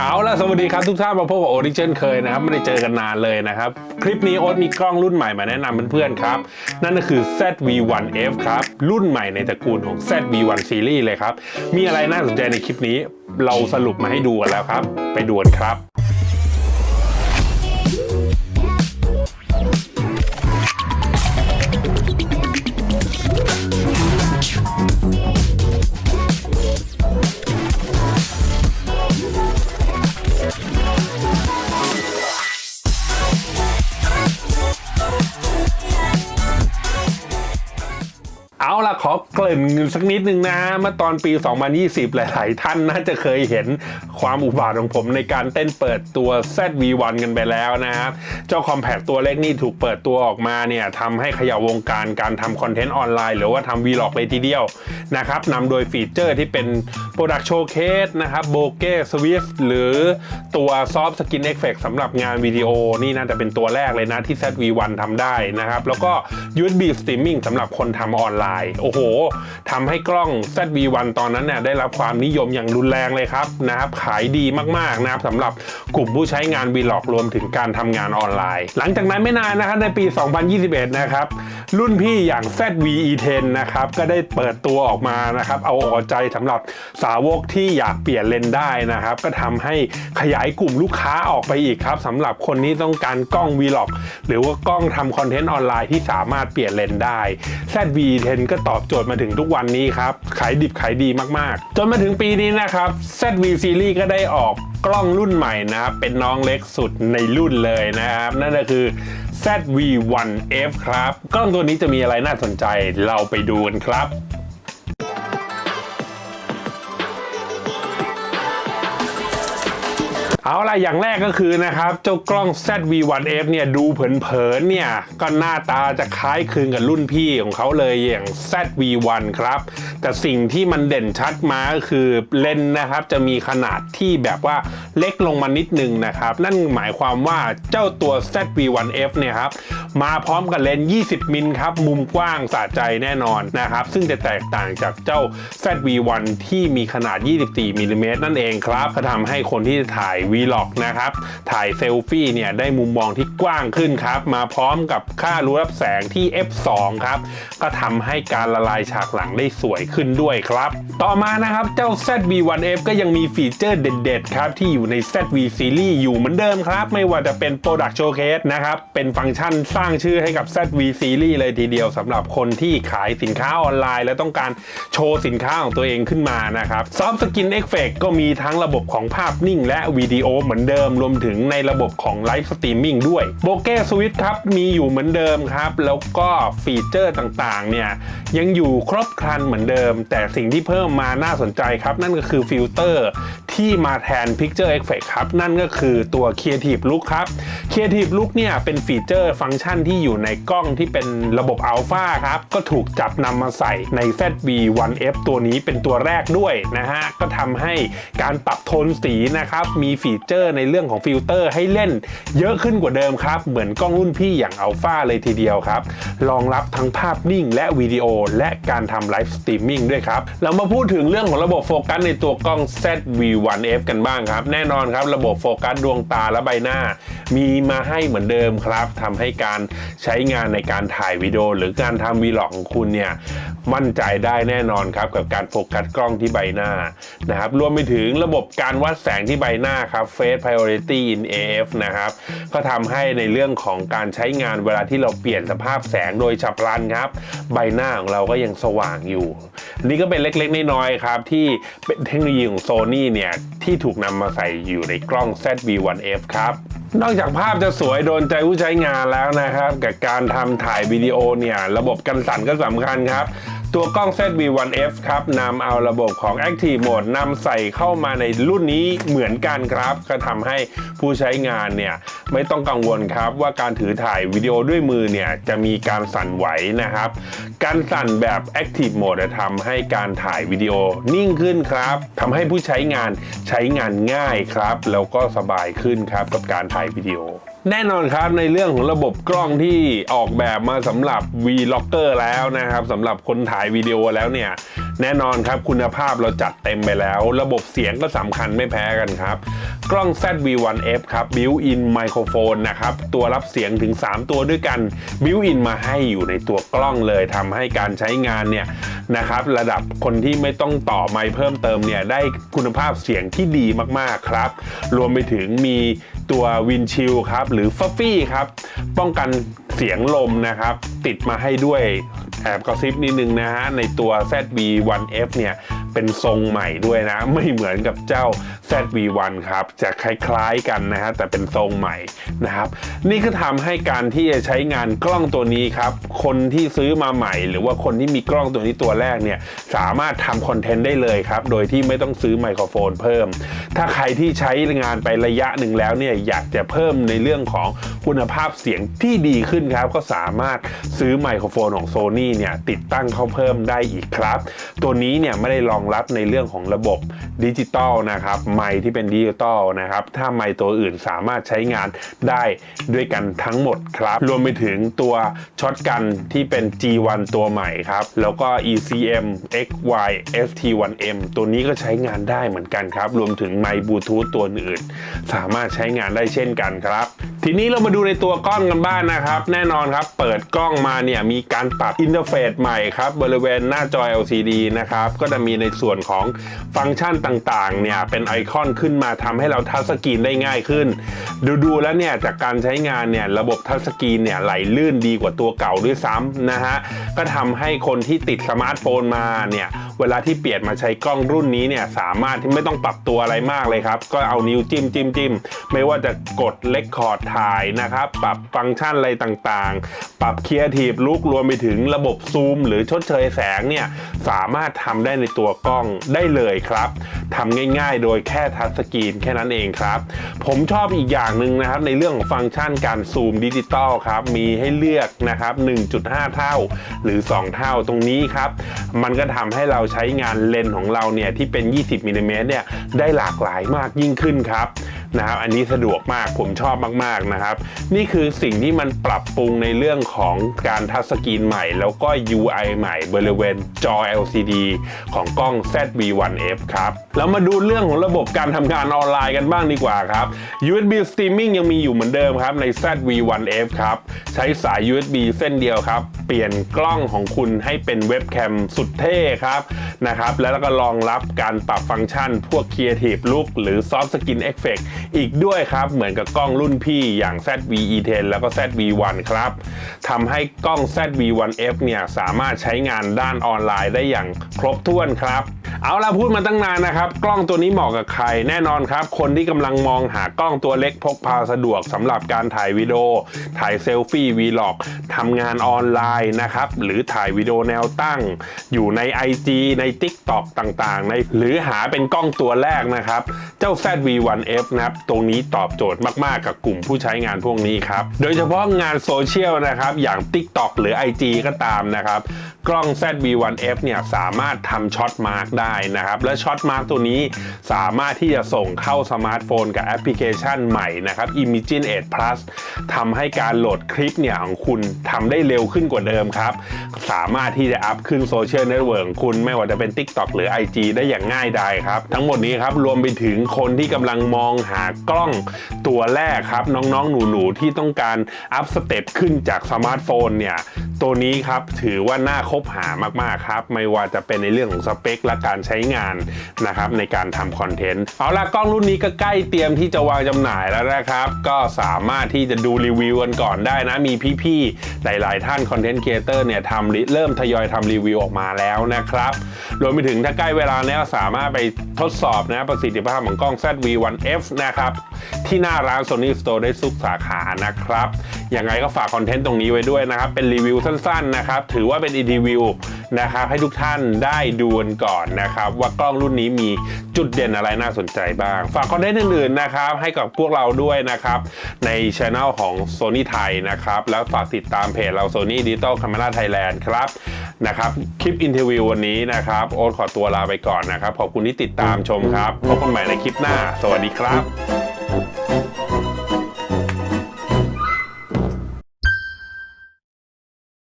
เอาล่ะสวัสดีครับทุกท่านมาพบกับโอริเจนเคยนะครับไม่ได้เจอกันนานเลยนะครับ คลิปนี้โอ๊ตมีกล้องรุ่นใหม่มาแนะนำเพื่อนๆครับ นั่นก็คือ ZV-1F ครับ รุ่นใหม่ในตระกูลของ ZV-1 Series เลยครับ มีอะไรน่าสนใจในคลิปนี้ เราสรุปมาให้ดูกันแล้วครับ ไปดูกันครับ เอาล่ะขอเกริ่นสักนิดนึงนะเมื่อตอนปี 2020 หลาย ๆ ท่านน่าจะเคยเห็นความอุบาทของผมในการเต้นเปิดตัว ZV-1 กันไปแล้วนะครับ เจ้าคอมแพคตัวเล็กนี่ถูกเปิดตัวออกมาเนี่ยทำให้เขย่าวงการการทำคอนเทนต์ออนไลน์ หรือว่าทำ Vlog เลยทีเดียวนะครับนำโดยฟีเจอร์ที่เป็น Product Showcase นะครับโบเก้สวิสหรือตัว Soft Skin Effect สำหรับงานวิดีโอนี่น่าจะเป็นตัวแรกเลยนะที่ ZV-1 ทำได้นะครับแล้วก็ USB Streaming สำหรับคนทำออนไลน์โอ้โหทำให้กล้อง ZV-1 ตอนนั้นเนี่ยได้รับความนิยมอย่างรุนแรงเลยครับนะครับขายดีมากๆนะครับสำหรับกลุ่มผู้ใช้งาน Vlog รวมถึงการทำงานออนไลน์ หลังจากนั้นไม่นานนะครับในปี 2021 นะครับ รุ่นพี่อย่าง ZV-E10 นะครับก็ได้เปิดตัวออกมานะครับเอาออใจสำหรับสาวกที่อยากเปลี่ยนเลนได้นะครับ ก็ทำให้ขยายกลุ่มลูกค้าออกไปอีกครับสำหรับคนที่ต้องการกล้อง Vlog หรือว่ากล้องทำคอนเทนต์ออนไลน์ที่สามารถเปลี่ยนเลนได้ ZV-10 ก็ตอบโจทย์มาถึงทุกวันนี้ครับ ขายดิบขายดีมากๆ จนมาถึงปีนี้นะครับ ZV Series ก็ได้ออกกล้องรุ่นใหม่นะครับ เป็นน้องเล็กสุดในรุ่นเลยนะครับ นั่นก็คือ ZV-1F ครับ กล้องตัวนี้จะมีอะไรน่าสนใจเราไปดูกันครับ เอาล่ะอย่างแรกก็คือนะครับ เจ้ากล้อง ZV-1F เนี่ยดูเผินๆเนี่ยก็หน้าตาจะคล้ายคลึงกับรุ่นพี่ของเขาเลยอย่าง ZV-1 ครับ แต่สิ่งที่มันเด่นชัดมาก็คือเลนนะครับจะมีขนาดที่แบบว่า เล็กลงมานิดนึงนะครับ นั่นหมายความว่าเจ้าตัว ZV-1F เนี่ยครับ มาพร้อมกับเลนส์ 20 มิลครับ มุมกว้างสะใจแน่นอนนะครับ ซึ่งจะแตกต่างจากเจ้า ZV-1 ที่มีขนาด 24มิลลิเมตรนั่นเองครับก็ทำให้คนที่ถ่าย Vlog นะครับ ถ่ายเซลฟี่เนี่ยได้มุมมองที่กว้างขึ้นครับ มาพร้อมกับค่ารู้รับแสงที่ f2 ครับ ก็ทำให้การละลายฉากหลังได้สวยขึ้นด้วยครับ ต่อมานะครับเจ้า ZV-1F ก็ยังมีฟีเจอร์เด็ดๆครับที่อยู่ใน ZV Series อยู่เหมือนเดิมครับ ไม่ว่าจะเป็น Product Showcase นะครับ เป็นฟังก์ชันสร้างชื่อให้กับ ZV Series เลยทีเดียวสำหรับคนที่ขายสินค้าออนไลน์ และต้องการโชว์สินค้าของตัวเองขึ้นมานะครับ Soft Skin Effect ก็มีทั้งระบบของภาพนิ่ง และวิดีโอเหมือนเดิม รวมถึงในระบบของไลฟ์สตรีมมิ่งด้วยโบเก้สวิตครับมีอยู่เหมือนเดิมครับ แล้วก็ฟีเจอร์ต่างๆเนี่ยยังอยู่ครบครันเหมือนเดิม แต่สิ่งที่เพิ่มมาน่าสนใจครับ นั่นก็คือฟิลเตอร์ที่มาแทน Picture Effect ครับ นั่นก็คือตัว Creative Look ครับ Creative Look เนี่ยเป็นฟีเจอร์ฟังก์ชันที่อยู่ในกล้องที่เป็นระบบ Alpha ครับ ก็ถูกจับนำมาใส่ใน ZV-1F ตัวนี้เป็นตัวแรกด้วยนะฮะ ก็ทำให้การปรับโทนสีนะครับ มีฟีเจอร์ในเรื่องของฟิลเตอร์ให้เล่นเยอะขึ้นกว่าเดิมครับ เหมือนกล้องรุ่นพี่อย่าง Alpha เลยทีเดียวครับ รองรับทั้งภาพนิ่งและวิดีโอและการทำไลฟ์สตรีมมิ่งด้วยครับ เรามาพูดถึงเรื่องของระบบโฟกัสในตัวกล้อง ZV-1F กันบ้างครับแน่นอนครับ ระบบโฟกัสดวงตาและใบหน้า มีมาให้เหมือนเดิมครับทำให้การใช้งานในการถ่ายวิดีโอหรือการทำวีล็อกของคุณเนี่ยมั่นใจได้แน่นอนครับกับการโฟกัสกล้องที่ใบหน้านะครับรวมไปถึงระบบการวัดแสงที่ใบหน้าครับ Face Priority in AF นะครับก็ทำให้ในเรื่องของการใช้งานเวลาที่เราเปลี่ยนสภาพแสงโดยฉับพลันครับ ใบหน้าของเราก็ยังสว่างอยู่ นี่ก็เป็นเล็กๆน้อยๆครับที่เป็นเทคโนโลยีของ Sony เนี่ยที่ถูกนำมาใส่อยู่ในกล้อง ZV-1F ครับ นอกจากภาพจะสวยโดนใจผู้ใช้งานแล้วนะครับ กับการทำถ่ายวิดีโอเนี่ย ระบบกันสั่นก็สำคัญครับ ตัวกล้อง ZV-1F ครับนำเอาระบบของ Active Mode นำใส่เข้ามาในรุ่นนี้เหมือนกันครับ ก็ทำให้ผู้ใช้งานเนี่ยไม่ต้องกังวลครับว่าการถือถ่ายวิดีโอด้วยมือเนี่ยจะมีการสั่นไหวนะครับ การสั่นแบบ Active Mode จะทำให้การถ่ายวิดีโอนิ่งขึ้นครับทำให้ผู้ใช้งานใช้งานง่ายครับ แล้วก็สบายขึ้นครับกับการถ่ายวิดีโอแน่นอนครับในเรื่องของระบบกล้องที่ออกแบบมาสำหรับ Vlogger แล้วนะครับสำหรับคนถ่ายวิดีโอแล้วเนี่ย แน่นอนครับคุณภาพเราจัดเต็มไปแล้ว ระบบเสียงก็สำคัญไม่แพ้กันครับ กล้อง ZV-1F ครับ Built-in Microphone นะครับ ตัวรับเสียงถึง 3 ตัวด้วยกัน Built-in มาให้อยู่ในตัวกล้องเลยทำให้การใช้งานเนี่ยนะครับ ระดับคนที่ไม่ต้องต่อไมค์เพิ่มเติมเนี่ยได้คุณภาพเสียงที่ดีมากๆครับ รวมไปถึงมีตัววินชิลครับหรือฟัฟฟี่ครับป้องกันเสียงลมนะครับ ติดมาให้ด้วย แอบกระซิบนิดนึงนะฮะในตัว ZV-1F เนี่ยเป็นทรงใหม่ด้วยนะ ไม่เหมือนกับเจ้า ZV-1 ครับจะคล้ายๆกันนะฮะแต่เป็นทรงใหม่นะครับ นี่ก็ทำให้การที่จะใช้งานกล้องตัวนี้ครับ คนที่ซื้อมาใหม่ หรือว่าคนที่มีกล้องตัวนี้ตัวแรกเนี่ยสามารถทำคอนเทนต์ได้เลยครับ โดยที่ไม่ต้องซื้อไมโครโฟนเพิ่ม ถ้าใครที่ใช้งานไประยะหนึ่งแล้วเนี่ยอยากจะเพิ่มในเรื่องของคุณภาพเสียงที่ดีขึ้นครับ ก็สามารถซื้อไมโครโฟนของ Sony เนี่ยติดตั้งเข้าเพิ่มได้อีกครับ ตัวนี้เนี่ยไม่ได้รองรับในเรื่องของระบบดิจิตอลนะครับไมค์ที่เป็นดิจิตอลนะครับ ถ้าไมค์ตัวอื่นสามารถใช้งานได้ด้วยกันทั้งหมดครับ รวมไปถึงตัวช็อตกันที่เป็น G1 ตัวใหม่ครับ แล้วก็ ECM XY FT1M ตัวนี้ก็ใช้งานได้เหมือนกันครับ รวมถึงไมค์บลูทูธตัวอื่น สามารถใช้งานได้เช่นกันครับ ทีนี้เรามาดูในตัวกล้องกันบ้างนะครับ แน่นอนครับ เปิดกล้องมาเนี่ยมีการปรับอินเทอร์เฟซใหม่ครับบริเวณหน้าจอ LCD นะครับก็จะมีในส่วนของฟังก์ชันต่างๆเนี่ยเป็นไอคอนขึ้นมาทำให้เราทัชสกรีนได้ง่ายขึ้น ดูๆแล้วเนี่ยจากการใช้งานเนี่ยระบบทัชสกรีนเนี่ยไหลลื่นดีกว่าตัวเก่าด้วยซ้ำนะฮะก็ทำให้คนที่ติดสมาร์ทโฟนมาเนี่ย เวลาที่เปลี่ยนมาใช้กล้องรุ่นนี้เนี่ยสามารถที่ไม่ต้องปรับตัวอะไรมากเลยครับ ก็เอานิ้วจิ้มจิ้มจิ้มไม่ว่าจะกดเลคคอร์ดถ่ายนะครับ ปรับฟังก์ชันอะไรต่างๆ ปรับเค r e เอทีฟลุกรวมไปถึงระบบซูม หรือชดเชยแสงเนี่ยสามารถทำได้ในตัวกล้องได้เลยครับทำง่ายๆ โดยแค่ทัชสกรีนแค่นั้นเองครับ ผมชอบอีกอย่างหนึ่งนะครับ ในเรื่องของฟังก์ชันการซูมดิจิตอลครับ มีให้เลือกนะครับ 1.5 เท่าหรือ 2 เท่าตรงนี้ครับ มันก็ทำให้เราใช้งานเลนส์ของเราเนี่ยที่เป็น 20มิลลิเมตรเนี่ยได้หลากหลายมากยิ่งขึ้นครับ นะครับ อันนี้สะดวกมากผมชอบมากๆนะครับ นี่คือสิ่งที่มันปรับปรุงในเรื่องของการทัชสกรีนใหม่ แล้วก็ UI ใหม่บริเวณจอ LCD ของกล้อง ZV-1F ครับ แล้วมาดูเรื่องของระบบการทำงานออนไลน์กันบ้างดีกว่าครับ USB Streaming ยังมีอยู่เหมือนเดิมครับใน ZV-1F ครับ ใช้สาย USB เส้นเดียวครับ เปลี่ยนกล้องของคุณให้เป็นเว็บแคมสุดเท่ครับนะครับ แล้วก็รองรับการปรับฟังก์ชัน พวก Creative Look หรือ Soft Skin Effect อีกด้วยครับ เหมือนกับกล้องรุ่นพี่อย่าง ZV-E10 แล้วก็ ZV-1 ครับทำให้กล้อง ZV-1F เนี่ยสามารถใช้งานด้านออนไลน์ได้อย่างครบถ้วนครับ เอาล่ะพูดมาตั้งนานนะครับ กล้องตัวนี้เหมาะกับใครแน่นอนครับ คนที่กำลังมองหากล้องตัวเล็กพกพาสะดวกสำหรับการถ่ายวิดีโอ ถ่ายเซลฟี่วีล็อกทำงานออนไลน์นะครับหรือถ่ายวิดีโอแนวตั้ง อยู่ใน IG ใน TikTok ต่างๆ ในหรือหาเป็นกล้องตัวแรกนะครับ เจ้า ZV-1F นะครับตรงนี้ตอบโจทย์มากๆ กับกลุ่มผู้ใช้งานพวกนี้ครับ โดยเฉพาะงานโซเชียลนะครับ อย่าง TikTok หรือ IG ก็ตามนะครับกล้อง ZV-1F เนี่ยสามารถทำช็อตมาร์กได้นะครับ และช็อตมาร์กตัวนี้สามารถที่จะส่งเข้าสมาร์ทโฟนกับแอปพลิเคชันใหม่นะครับ Imagine 8 Plus ทำให้การโหลดคลิปเนี่ยของคุณทำได้เร็วขึ้นกว่าเดิมครับ สามารถที่จะอัพขึ้นโซเชียลเน็ตเวิร์กคุณไม่ว่าจะเป็น TikTok หรือ IG ได้อย่างง่ายดายครับ ทั้งหมดนี้ครับรวมไปถึงคนที่กำลังมองหากล้องตัวแรกครับ น้องๆ หนูๆ ที่ต้องการอัพสเต็ปขึ้นจากสมาร์ทโฟนเนี่ย ตัวนี้ครับถือว่าน่าคบหามากๆครับ ไม่ว่าจะเป็นในเรื่องของสเปค และการใช้งานนะครับในการทำคอนเทนต์ เอาละกล้องรุ่นนี้ก็ใกล้เตรียมที่จะวางจำหน่ายแล้วนะครับ ก็สามารถที่จะดูรีวิวกันก่อนได้นะ มีพี่ๆ หลายๆ ท่านคอนเทนต์ครีเอเตอร์เนี่ยทำเริ่มทยอยทำรีวิวออกมาแล้วนะครับ รวมไปถึงถ้าใกล้เวลาแล้วสามารถไปทดสอบนะประสิทธิภาพของกล้อง ZV-1F นะครับ ที่หน้าร้าน Sony Store ได้ทุกสาขานะครับยังไงก็ฝากคอนเทนต์ตรงนี้ไว้ด้วยนะครับ เป็นรีวิวสั้นๆนะครับ ถือว่าเป็นรีวิวนะครับ ให้ทุกท่านได้ดูกันก่อนนะครับ ว่ากล้องรุ่นนี้มีจุดเด่นอะไรน่าสนใจบ้าง ฝากคอนเทนต์อื่นๆนะครับ ให้กับพวกเราด้วยนะครับ ในช anel ของ Sony ไทยนะครับ แล้วฝากติดตามเพจเรา Sony Digital Camera Thailand ครับนะครับคลิปอินเทอร์วิววันนี้นะครับ โอ๊ตขอตัวลาไปก่อนนะครับ ขอบคุณที่ติดตามชมครับพบกันใหม่ในคลิปหน้า สวัสดีครับ